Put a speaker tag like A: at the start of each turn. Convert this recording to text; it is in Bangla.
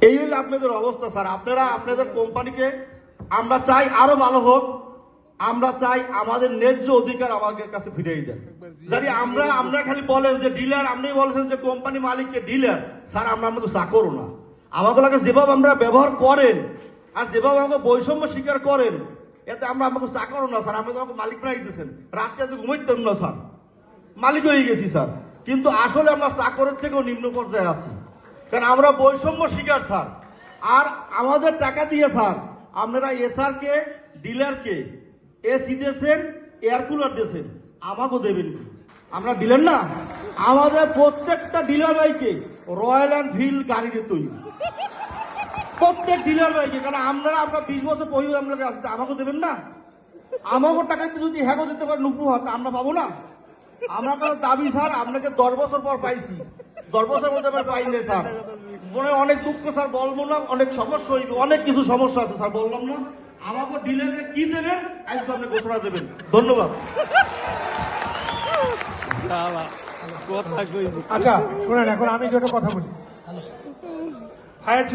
A: এই হলো আপনাদের অবস্থা, স্যার। আপনারা আপনাদের কোম্পানিকে, আমরা চাই আরও ভালো হোক, আমরা চাই আমাদের ন্যায্য অধিকার আমাদের কাছে ফিরিয়ে দেন। যদি আমরা আমরা খালি বলেন যে ডিলার, আপনি বলছেন যে কোম্পানি মালিককে ডিলার। স্যার, আমরা আমাদের চাকরও না। আমাদের কাছে যেভাবে আমরা ব্যবহার করেন, আর যেভাবে আমাকে বৈষম্য স্বীকার করেন, এতে আমরা আমাকে চাকরও না, স্যার। আমরা তো আমাকে মালিক বানাই দিতেছেন রাত্রে এত ঘুমাইতাম না, স্যার। মালিক হয়ে গেছি, স্যার। কিন্তু আসলে আমরা চাকরের থেকেও নিম্ন পর্যায়ে আছি। কারণ আমরা বৈষম্য শিকার, স্যার। আর আমাদের টাকা দিয়ে, স্যার, আপনারা এসআর কে ডিলারকে এসি দিয়েছেন এয়ার কুলার দিয়েছেন আমাকেও দেবেন? আমরা ডিলার না। আমাদের প্রত্যেকটা ডিলার বাইকে রয়্যাল এনফিল্ড গাড়ি দিয়ে তৈরি প্রত্যেক ডিলার বাইকে কারণ আমরা আমরা বিশ বছর পহিব আপনাকে আসতে আমাকে দেবেন না। আমাকে টাকাতে যদি হ্যাগো দিতে পারেন উপহার তা আমরা পাবো না। আমরা দাবি, স্যার, আপনাকে দশ বছর পর পাইছি। স্যার। মনে অনেক দুঃখ স্যার বলব না অনেক সমস্যা হইবে অনেক কিছু সমস্যা আছে স্যার বললাম না। আমাকে ডিলারে কি দেবেন? আজকে আপনি ঘোষণা দেবেন। ধন্যবাদ।
B: আচ্ছা শোনেন এখন আমি যেটা কথা বলি। ফায়ার